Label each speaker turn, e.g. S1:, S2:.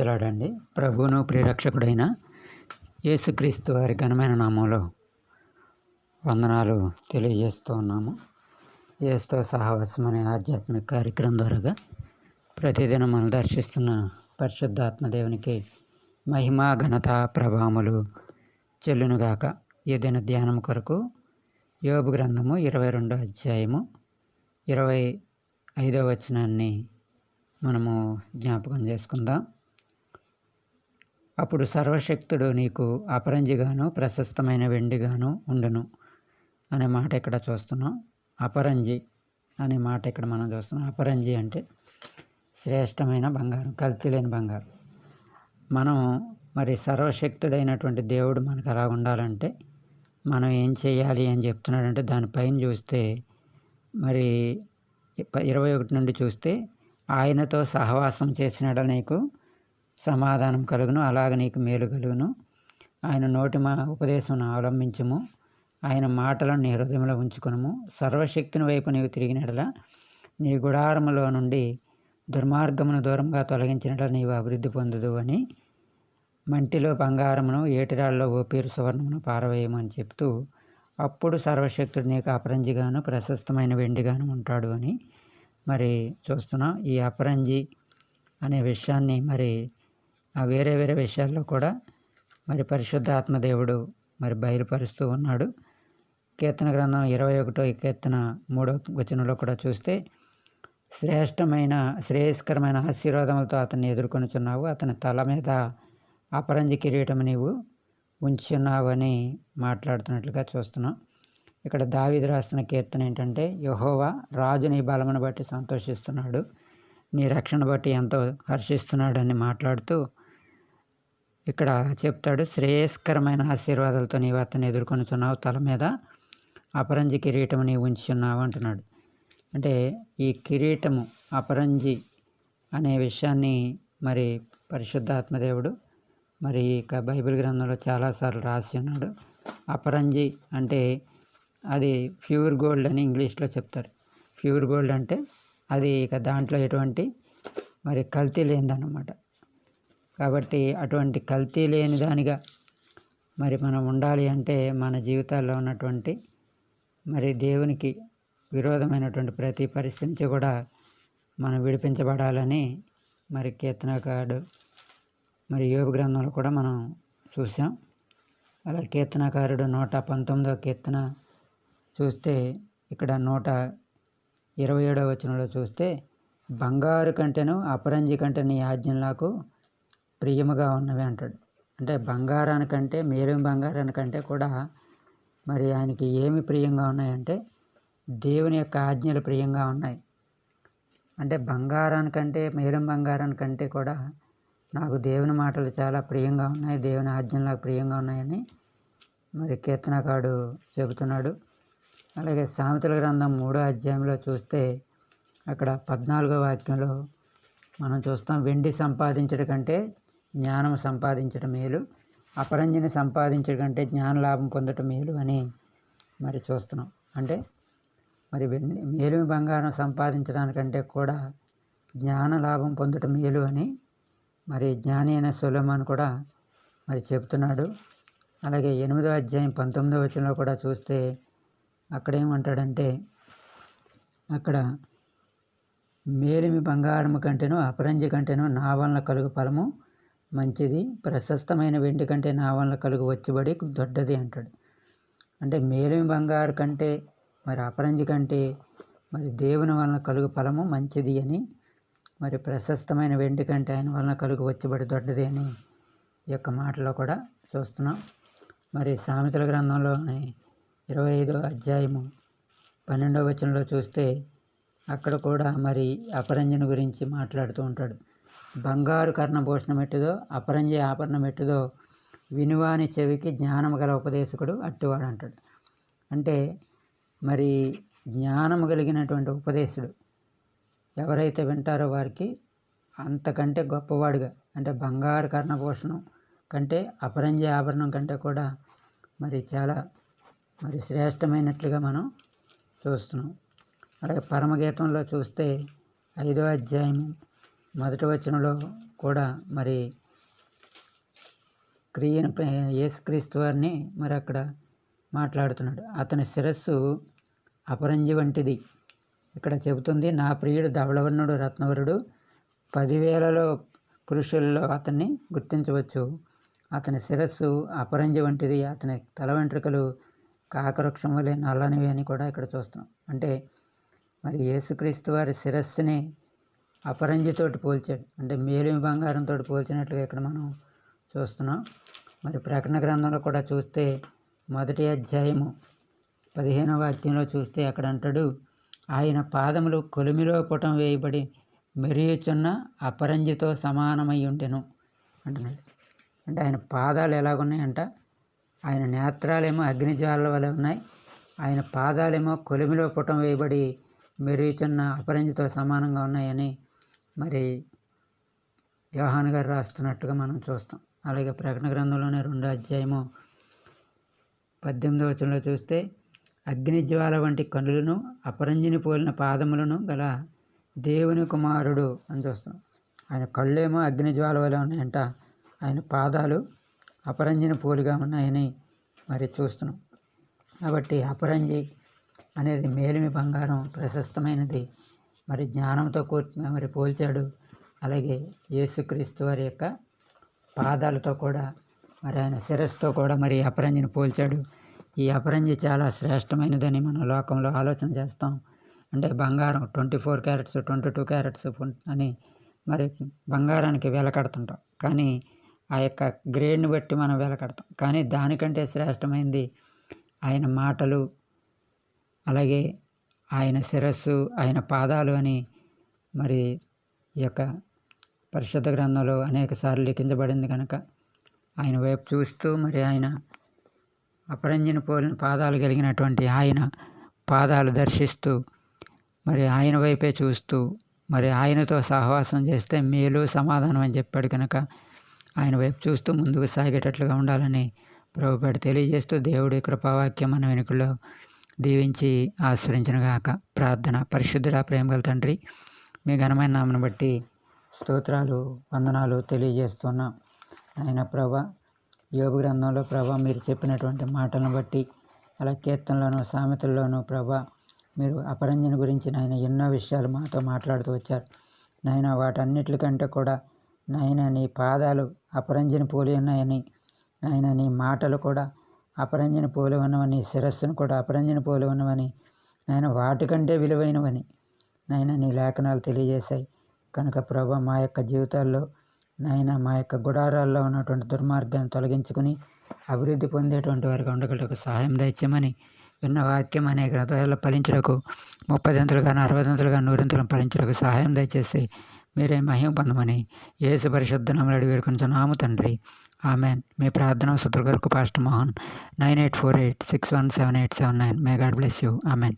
S1: ప్రజలాడండి. ప్రభువును ప్రిరక్షకుడైన యేసుక్రీస్తు వారి ఘనమైన నామంలో వందనాలు తెలియజేస్తూ ఉన్నాము. యేసుతో సహవాసం అనే ఆధ్యాత్మిక కార్యక్రమం ద్వారాగా ప్రతిదినం మనం దర్శిస్తున్న పరిశుద్ధాత్మదేవునికి మహిమా మహిమ ఘనత ప్రభావములు చెల్లునుగాక. ఈ దిన ధ్యానం కొరకు యోగు గ్రంథము ఇరవై రెండో అధ్యాయము ఇరవై ఐదో వచనాన్ని మనము జ్ఞాపకం చేసుకుందాం. అప్పుడు సర్వశక్తుడు నీకు అపరంజిగాను ప్రశస్తమైన వెండిగాను ఉండును అనే మాట ఇక్కడ చూస్తున్నాం. అపరంజి అనే మాట ఇక్కడ మనం చూస్తున్నాం. అపరంజి అంటే శ్రేష్టమైన బంగారం కల్తీ లేని బంగారం. మనం మరి సర్వశక్తుడైనటువంటి దేవుడు మనకు ఎలా ఉండాలంటే మనం ఏం చేయాలి అని చెప్తున్నాడంటే దానిపైన చూస్తే మరి ఇరవై ఒకటి నుండి చూస్తే ఆయనతో సహవాసం చేసినాడ నీకు? సమాధానం కలుగును అలాగ నీకు మేలు కలుగును. ఆయన నోటి మా ఉపదేశం అవలంబించము. ఆయన మాటలను నీ హృదయంలో ఉంచుకునము. సర్వశక్తిని వైపు నీవు తిరిగినట్ల నీ గుడారములో నుండి దుర్మార్గమును దూరంగా తొలగించినట్ల నీవు అభివృద్ధి పొందుదు అని మంటిలో బంగారమును ఏటిరాళ్ళలో ఓపీరు సువర్ణమును పారవేయమని చెప్తూ అప్పుడు సర్వశక్తుడు నీకు అపరంజిగాను ప్రశస్తమైన వెండిగాను ఉంటాడు అని మరి చూస్తున్నాం. ఈ అపరంజి అనే విషయాన్ని మరి వేరే వేరే విషయాల్లో కూడా మరి పరిశుద్ధ ఆత్మదేవుడు మరి బయలుపరుస్తూ ఉన్నాడు. కీర్తన గ్రంథం ఇరవై ఒకటో కీర్తన మూడో వచనంలో కూడా చూస్తే శ్రేష్టమైన శ్రేయస్కరమైన ఆశీర్వాదములతో అతన్ని ఎదుర్కొనుచున్నావు. అతని తల మీద అపరంజి కిరీటం నీవు ఉంచున్నావని మాట్లాడుతున్నట్లుగా చూస్తున్నాం. ఇక్కడ దావిది రాస్తున్న కీర్తన ఏంటంటే యహోవా రాజు నీ బలమును బట్టి సంతోషిస్తున్నాడు. నీ రక్షణ బట్టి ఎంతో హర్షిస్తున్నాడని మాట్లాడుతూ ఇక్కడ చెప్తాడు శ్రేయస్కరమైన ఆశీర్వాదాలతో నీవు అతను ఎదుర్కొనుచున్నావు తల మీద. అపరంజి కిరీటము నీవు ఉంచున్నావు అంటున్నాడు. అంటే ఈ కిరీటము అపరంజి అనే విషయాన్ని మరి పరిశుద్ధాత్మదేవుడు మరి ఇక బైబిల్ గ్రంథంలో చాలాసార్లు రాసి ఉన్నాడు. అపరంజి అంటే అది ప్యూర్ గోల్డ్ అని ఇంగ్లీష్లో చెప్తారు. ప్యూర్ గోల్డ్ అంటే అది ఇక దాంట్లో ఎటువంటి మరి కల్తీ లేనిదన్నమాట. కాబట్టి అటువంటి కల్తీ లేని దానిగా మరి మనం ఉండాలి అంటే మన జీవితాల్లో ఉన్నటువంటి మరి దేవునికి విరోధమైనటువంటి ప్రతి పరిస్థితి నుంచి కూడా మనం విడిపించబడాలని మరి కీర్తనకారుడు మరి యోగ గ్రంథంలో కూడా మనం చూసాం. అలా కీర్తనకారుడు నూట పంతొమ్మిదవ కీర్తన చూస్తే ఇక్కడ నూట ఇరవై ఏడవ వచనంలో చూస్తే బంగారు కంటేను అపరంజి కంటే నీ ఆజ్ఞలు నాకు ప్రియముగా ఉన్నవి అంటాడు. అంటే బంగారానికంటే మేలిం బంగారానికంటే కూడా మరి ఆయనకి ఏమి ప్రియంగా ఉన్నాయంటే దేవుని యొక్క ఆజ్ఞలు ప్రియంగా ఉన్నాయి. అంటే బంగారానికంటే మేరం బంగారానికంటే కూడా నాకు దేవుని మాటలు చాలా ప్రియంగా ఉన్నాయి దేవుని ఆజ్ఞలు నాకు ప్రియంగా ఉన్నాయని మరి కీర్తనకాడు చెబుతున్నాడు. అలాగే సామెతల గ్రంథం మూడో అధ్యాయంలో చూస్తే అక్కడ పద్నాలుగో వాక్యంలో మనం చూస్తాం వెండి సంపాదించడం కంటే జ్ఞానం సంపాదించడం మేలు. అపరంజిని సంపాదించడం కంటే జ్ఞాన లాభం పొందటం మేలు అని మరి చూస్తున్నాం. అంటే మరి మేలిమి బంగారం సంపాదించడానికంటే కూడా జ్ఞాన లాభం పొందటం మేలు అని మరి జ్ఞాని అయిన సులమాన్ కూడా మరి చెప్తున్నాడు. అలాగే ఎనిమిదో అధ్యాయం పంతొమ్మిదో వచనంలో కూడా చూస్తే అక్కడ ఏమంటాడంటే అక్కడ మేలిమి బంగారము కంటేనో అపరంజి కంటేనో నా వలన కలుగు ఫలము మంచిది. ప్రశస్తమైన వెండి కంటే నా వలన కలుగు వచ్చుబడి దొడ్డది అంటాడు. అంటే మేలిమి బంగారు కంటే మరి అపరంజి కంటే మరి దేవుని వలన కలుగు ఫలము మంచిది అని మరి ప్రశస్తమైన వెండి కంటే ఆయన వలన కలుగు వచ్చుబడి దొడ్డది అని ఈ యొక్క మాటలో కూడా చూస్తున్నాం. మరి సామెతల గ్రంథంలోని ఇరవై ఐదో అధ్యాయము పన్నెండవ వచనంలో చూస్తే అక్కడ కూడా మరి అపరంజన గురించి మాట్లాడుతూ ఉంటాడు. బంగారు కర్ణభూషణం ఎట్టుదో అపరంజి ఆభరణం ఎట్టుదో వినువాని చెవికి జ్ఞానము గల ఉపదేశకుడు అట్టివాడు అంటాడు అంటే మరి జ్ఞానము కలిగినటువంటి ఉపదేశుడు ఎవరైతే వింటారో వారికి అంతకంటే గొప్పవాడుగా అంటే బంగారు కర్ణభూషణం కంటే అపరంజి ఆభరణం కంటే కూడా మరి చాలా మరి శ్రేష్టమైనట్లుగా మనం చూస్తున్నాం. అలాగే పరమగీతంలో చూస్తే ఐదో అధ్యాయం మొదటి వచనంలో కూడా మరి క్రియను యేసుక్రీస్తు వారిని మరి అక్కడ మాట్లాడుతున్నాడు. అతని శిరస్సు అపరంజి వంటిది. ఇక్కడ చెబుతుంది నా ప్రియుడు ధవళవర్ణుడు రత్నవరుడు పదివేలలో పురుషుల్లో అతన్ని గుర్తించవచ్చు. అతని శిరస్సు అపరంజి వంటిది అతని తల వెంట్రుకలు కాకవృక్షం వలె నల్లనివి అని కూడా ఇక్కడ చూస్తున్నాం. అంటే మరి యేసుక్రీస్తు వారి శిరస్సుని అపరంజితోటి పోల్చాడు. అంటే మేలిమి బంగారంతో పోల్చినట్లుగా ఇక్కడ మనం చూస్తున్నాం. మరి ప్రకటన గ్రంథంలో కూడా చూస్తే మొదటి అధ్యాయము పదిహేనవ వాక్యంలో చూస్తే అక్కడ అంటాడు ఆయన పాదములు కొలిమిలో పుటం వేయబడి మెరియుచున్న అపరంజితో సమానమై ఉండెను అంటున్నాడు. అంటే ఆయన పాదాలు ఎలాగున్నాయంట? ఆయన నేత్రాలేమో అగ్నిజ్వాల వలె ఉన్నాయి. ఆయన పాదాలేమో కొలిమిలో పుటం వేయబడి మెరుగుచున్న అపరంజితో సమానంగా ఉన్నాయని మరి యోహాన్ గారు రాస్తున్నట్టుగా మనం చూస్తాం. అలాగే ప్రకటన గ్రంథంలోనే రెండో అధ్యాయము పద్దెనిమిదో వచనంలో చూస్తే అగ్నిజ్వాల వంటి కనులను అపరంజిని పోలిన పాదములను గల దేవుని కుమారుడు అని చూస్తాం. ఆయన కళ్ళేమో అగ్నిజ్వాల వలె ఉన్నాయంట. ఆయన పాదాలు అపరంజిని పోలిగా ఉన్నాయని మరి చూస్తున్నాం. కాబట్టి అపరంజి అనేది మేలిమి బంగారం ప్రశస్తమైనది. మరి జ్ఞానంతో కూర్చుని మరి పోల్చాడు. అలాగే యేసుక్రీస్తు వారి యొక్క పాదాలతో కూడా మరి ఆయన శిరస్సుతో కూడా మరి అపరంజిని పోల్చాడు. ఈ అపరంజి చాలా శ్రేష్టమైనదని మన లోకంలో ఆలోచన చేస్తాం. అంటే బంగారం twenty four carats twenty two carats అని మరి బంగారానికి వెలకడుతుంటాం కానీ ఆ యొక్క గ్రేడ్ని బట్టి మనం వెలకడతాం కానీ దానికంటే శ్రేష్టమైంది ఆయన మాటలు అలాగే ఆయన శిరస్సు ఆయన పాదాలు అని మరి ఈ యొక్క పరిశుద్ధ గ్రంథంలో అనేక సార్లు లిఖించబడింది కనుక ఆయన వైపు చూస్తూ మరి ఆయన అపరంజిన పోలిన పాదాలు కలిగినటువంటి ఆయన పాదాలు దర్శిస్తూ మరి ఆయన వైపే చూస్తూ మరి ఆయనతో సహవాసం చేస్తే మేలు సమాధానం అని చెప్పాడు కనుక ఆయన వైపు చూస్తూ ముందుకు సాగేటట్లుగా ఉండాలని ప్రభుపేట తెలియజేస్తూ దేవుడి కృపావాక్యం మన వెనుకలో దీవించి ఆశ్రయించనుగాక. ప్రార్థన పరిశుద్ధుల ప్రేమగల తండ్రి మీ ఘనమైన నామను బట్టి స్తోత్రాలు వందనాలు తెలియజేస్తున్నాం. ఆయన ప్రభ యోగ గ్రంథంలో ప్రభ మీరు చెప్పినటువంటి మాటలను బట్టి అలా కీర్తనలోనూ సామెతల్లోనూ ప్రభ మీరు అపరంజన గురించి నాయన ఎన్నో విషయాలు మాతో మాట్లాడుతూ వచ్చారు. నాయన వాటన్నిటికంటే కూడా నాయన నీ పాదాలు అపరంజన పోలి ఉన్నాయని నాయన నీ మాటలు కూడా అపరంజన పోలి ఉన్నవని శిరస్సును కూడా అపరంజన పోలి ఉన్నవని నాయన వాటికంటే విలువైనవని నాయన నీ లేఖనాలు తెలియజేశాయి. కనుక ప్రభు మా యొక్క జీవితాల్లో నాయన మా యొక్క గుడారాల్లో ఉన్నటువంటి దుర్మార్గాన్ని తొలగించుకుని అభివృద్ధి పొందేటువంటి వారికి ఉండగలకు సహాయం దయచేయమని విన్న వాక్యం అనేక హృదయాల్లో ఫలించడకు ముప్పై దంతులుగా అరవై దంతులుగా నూరింతలు ఫలించడకు సహాయం దయచేసి మీరే మహిమ పొందమని యేసు పరిశుద్ధ నమ్మలడి వేడుకొని నాము తండ్రి. ఆమెన్. మీ ప్రార్థన సుతుల కొరకు pastor Mohan. Nine eight four eight six one seven eight seven nine. May God bless you. Amen.